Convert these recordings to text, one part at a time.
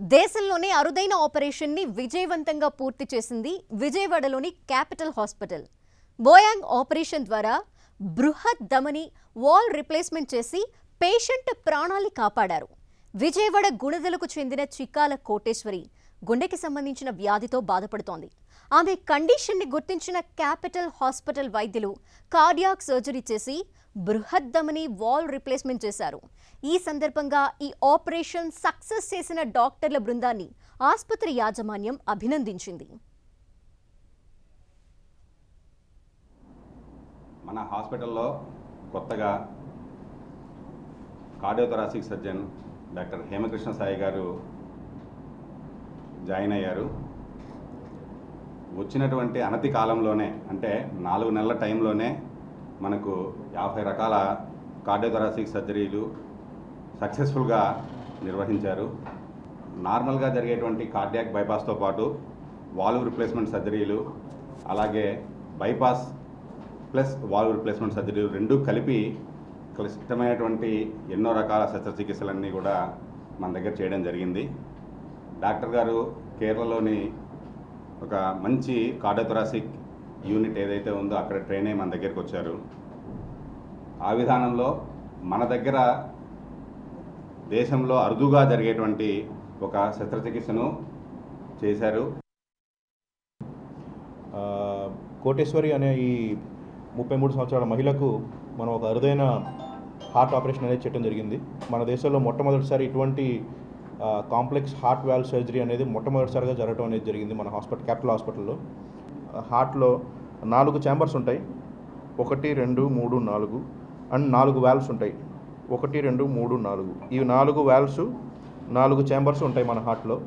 దేశంలోనే అరుదైన ఆపరేషన్ని విజయవంతంగా పూర్తి చేసింది విజయవాడలోని క్యాపిటల్ హాస్పిటల్. బోయాంగ్ ఆపరేషన్ ద్వారా బృహత్ ధమని వాల్ రిప్లేస్మెంట్ చేసి పేషెంట్ ప్రాణాలు కాపాడారు. విజయవాడ గుణదలకు చెందిన చిక్కాల కోటేశ్వరి గుండెకి సంబంధించిన వ్యాధితో బాధపడుతోంది. ఆమె కండిషన్ని గుర్తించిన క్యాపిటల్ హాస్పిటల్ వైద్యులు కార్డియాక్ సర్జరీ చేసి బృహద్దమని వాల్ రిప్లేస్మెంట్ చేశారు. ఈ సందర్భంగా ఈ ఆపరేషన్ సక్సెస్ చేసిన డాక్టర్ల బృందాన్ని ఆసుపత్రి యాజమాన్యం అభినందించింది. మన హాస్పిటల్లో కొత్తగా cardiothoracic surgeon doctor Hemakrishna Sai గారు జాయిన్ అయ్యారు. వచ్చినటువంటి అనతి కాలంలోనే అంటే నాలుగు నెలల టైంలోనే మనకు యాభై రకాల కార్డియోథరాసిక్ సర్జరీలు సక్సెస్ఫుల్గా నిర్వహించారు. నార్మల్గా జరిగేటువంటి కార్డియాక్ బైపాస్తో పాటు వాల్వ్ రిప్లేస్మెంట్ సర్జరీలు అలాగే బైపాస్ ప్లస్ వాల్వ్ రిప్లేస్మెంట్ సర్జరీలు రెండు కలిపి క్లిష్టమైనటువంటి ఎన్నో రకాల శస్త్రచికిత్సలన్నీ కూడా మన దగ్గర చేయడం జరిగింది. డాక్టర్ గారు కేరళలోని ఒక మంచి కార్డియోథరాసిక్ యూనిట్ ఏదైతే ఉందో అక్కడ ట్రైన్ అయ్యి మన దగ్గరికి వచ్చారు. ఆ విధానంలో మన దగ్గర దేశంలో అరుదుగా జరిగేటువంటి ఒక శస్త్రచికిత్సను చేశారు. కోటేశ్వరి అనే ఈ ముప్పై మూడు సంవత్సరాల మహిళకు మనం ఒక అరుదైన హార్ట్ ఆపరేషన్ అనేది చేయడం జరిగింది. మన దేశంలో మొట్టమొదటిసారి ఇటువంటి కాంప్లెక్స్ హార్ట్ వాల్వ్ సర్జరీ అనేది మొట్టమొదటిసారిగా జరగడం అనేది జరిగింది మన హాస్పిటల్ క్యాపిటల్ హాస్పిటల్లో. హార్ట్లో నాలుగు ఛాంబర్స్ ఉంటాయి. ఒకటి రెండు మూడు నాలుగు అండ్ నాలుగు వాల్వ్స్ ఉంటాయి. ఒకటి రెండు మూడు నాలుగు. ఈ నాలుగు వాల్వ్స్ నాలుగు ఛాంబర్స్ ఉంటాయి మన హార్ట్లో.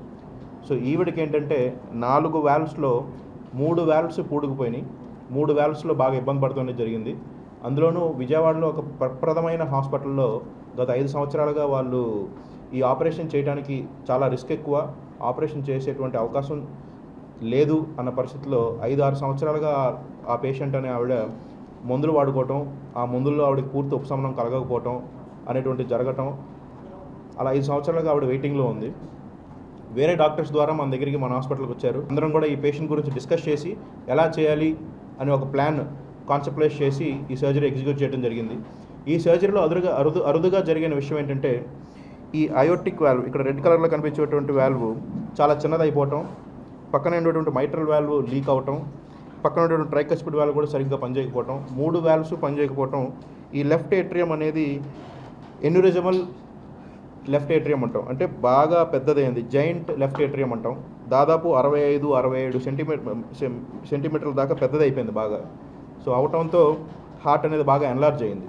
సో ఈవిడికి ఏంటంటే నాలుగు వాల్వ్స్లో మూడు వాల్వ్స్ పూడుకుపోయినాయి. మూడు వాల్వ్స్లో బాగా ఇబ్బంది పడుతుంది జరిగింది. అందులోనూ విజయవాడలో ఒక ప్రప్రదమైన హాస్పిటల్లో గత ఐదు సంవత్సరాలుగా వాళ్ళు ఈ ఆపరేషన్ చేయడానికి చాలా రిస్క్ ఎక్కువ. ఆపరేషన్ చేసేటువంటి అవకాశం లేదు అన్న పరిస్థితిలో ఐదు ఆరు సంవత్సరాలుగా ఆ పేషెంట్ అనే ఆవిడ మందులు వాడుకోవటం ఆ మందుల్లో ఆవిడకి పూర్తి ఉపశమనం కలగకపోవటం అనేటువంటి జరగటం అలా ఐదు సంవత్సరాలుగా ఆవిడ వెయిటింగ్లో ఉంది. వేరే డాక్టర్స్ ద్వారా మన దగ్గరికి మన హాస్పిటల్కి వచ్చారు. అందరం కూడా ఈ పేషెంట్ గురించి డిస్కస్ చేసి ఎలా చేయాలి అని ఒక ప్లాన్ కాన్సెప్ట్లైజ్ చేసి ఈ సర్జరీ ఎగ్జిక్యూట్ చేయడం జరిగింది. ఈ సర్జరీలో అరుదుగా అరుదు అరుదుగా జరిగిన విషయం ఏంటంటే ఈ అయోటిక్ వాల్వ్ ఇక్కడ రెడ్ కలర్లో కనిపించేటువంటి వాల్వ్ చాలా చిన్నదైపోవటం పక్కన ఉండేటువంటి మైట్రల్ వాల్వ్ లీక్ అవటం పక్కన ఉండేటువంటి ట్రైకస్పిడ్ వాల్వ్ కూడా సరిగ్గా పనిచేయకపోవటం మూడు వాల్వ్స్ పనిచేయకపోవటం ఈ లెఫ్ట్ ఏట్రియం అనేది ఎన్యూరిజమల్ లెఫ్ట్ ఏట్రియం అంటాం. అంటే బాగా పెద్దదైంది జైంట్ లెఫ్ట్ ఏట్రియం అంటాం. దాదాపు అరవై ఐదు అరవై ఏడు సెంటీమీటర్ సెంటీమీటర్ల దాకా పెద్దది అయిపోయింది బాగా. సో అవటంతో హార్ట్ అనేది బాగా ఎన్లార్జ్ అయింది.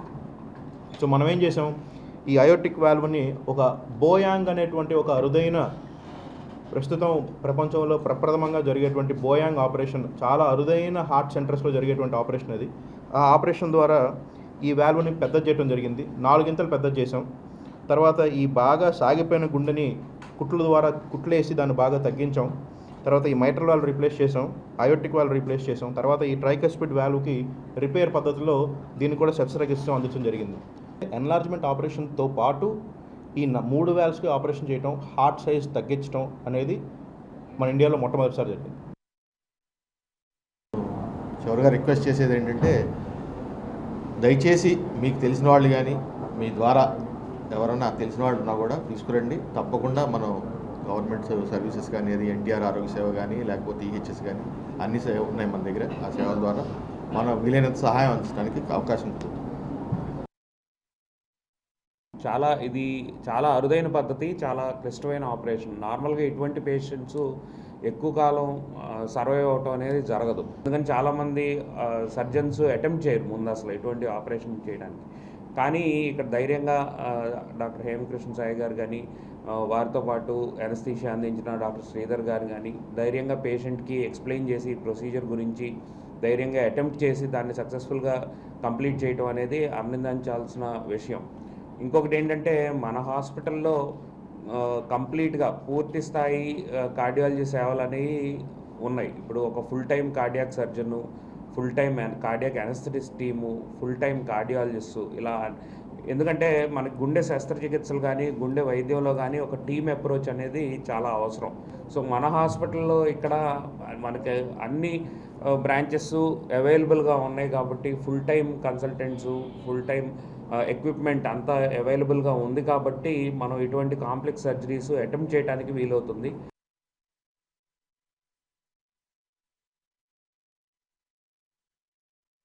సో మనం ఏం చేసాం? ఈ అయోటిక్ వాల్వ్ని ఒక బోయాంగ్ అనేటువంటి ఒక అరుదైన ప్రస్తుతం ప్రపంచంలో ప్రప్రథమంగా జరిగేటువంటి బోయాంగ్ ఆపరేషన్ చాలా అరుదైన హార్ట్ సెంటర్స్లో జరిగేటువంటి ఆపరేషన్ అది. ఆ ఆపరేషన్ ద్వారా ఈ వాల్వ్ని పెద్ద చేయడం జరిగింది. నాలుగింతలు పెద్ద చేసాం తర్వాత ఈ బాగా సాగిపోయిన గుండెని కుట్ల ద్వారా కుట్లేసి దాన్ని బాగా తగ్గించాం. తర్వాత ఈ మైట్రల్ వాల్వ్ రీప్లేస్ చేసాం అయోటిక్ వాల్వ్ రీప్లేస్ చేసాం తర్వాత ఈ ట్రైకస్పిడ్ వాల్వ్కి రిపేర్ పద్ధతిలో దీన్ని కూడా శస్త్రచికిత్స అందించడం జరిగింది. ఎన్లార్జ్మెంట్ ఆపరేషన్తో పాటు ఈ న- మూడు వ్యాల్స్కి ఆపరేషన్ చేయటం హార్ట్ సైజ్ తగ్గించడం అనేది మన ఇండియాలో మొట్టమొదటిసారి జరిగింది. చివరిగా రిక్వెస్ట్ చేసేది ఏంటంటే దయచేసి మీకు తెలిసిన వాళ్ళు కానీ మీ ద్వారా ఎవరన్నా తెలిసిన వాళ్ళు ఉన్నా కూడా తీసుకురండి. తప్పకుండా మనం గవర్నమెంట్ సర్వీసెస్ కానీ అది ఎన్టీఆర్ ఆరోగ్య సేవ కానీ లేకపోతే ఈహెచ్ఎస్ కానీ అన్ని సేవ ఉన్నాయి మన దగ్గర ఆ సేవల ద్వారా. మనం వీలైనంత సహాయం అందించడానికి అవకాశం ఉంటుంది. చాలా ఇది చాలా అరుదైన పద్ధతి చాలా క్లిష్టమైన ఆపరేషన్. నార్మల్గా ఇటువంటి పేషెంట్స్ ఎక్కువ కాలం సర్వైవ్ అవటం అనేది జరగదు. ఎందుకని చాలామంది సర్జన్స్ అటెంప్ట్ చేయరు ముందు అసలు ఎటువంటి ఆపరేషన్ చేయడానికి. కానీ ఇక్కడ ధైర్యంగా డాక్టర్ హేమకృష్ణ సాయి గారు కానీ వారితో పాటు ఎనస్థీషియా అందించిన డాక్టర్ శ్రీధర్ గారు కానీ ధైర్యంగా పేషెంట్కి ఎక్స్ప్లెయిన్ చేసి ప్రొసీజర్ గురించి ధైర్యంగా అటెంప్ట్ చేసి దాన్ని సక్సెస్ఫుల్గా కంప్లీట్ చేయటం అనేది అభినందించాల్సిన విషయం. ఇంకొకటి ఏంటంటే మన హాస్పిటల్లో కంప్లీట్గా పూర్తి స్థాయి కార్డియాలజీ సేవలు అనేవి ఉన్నాయి. ఇప్పుడు ఒక full time cardiac surgeon full time cardiac anaesthetist team full time cardiologist ఇలా ఎందుకంటే మనకి గుండె శస్త్రచికిత్సలు కానీ గుండె వైద్యంలో కానీ ఒక టీమ్ అప్రోచ్ అనేది చాలా అవసరం. సో మన హాస్పిటల్లో ఇక్కడ మనకి అన్ని బ్రాంచెస్ అవైలబుల్గా ఉన్నాయి కాబట్టి full time consultants full time equipment అంతా అవైలబుల్గా ఉంది కాబట్టి మనం ఇటువంటి కాంప్లెక్స్ సర్జరీస్ అటెంప్ట్ చేయడానికి వీలవుతుంది.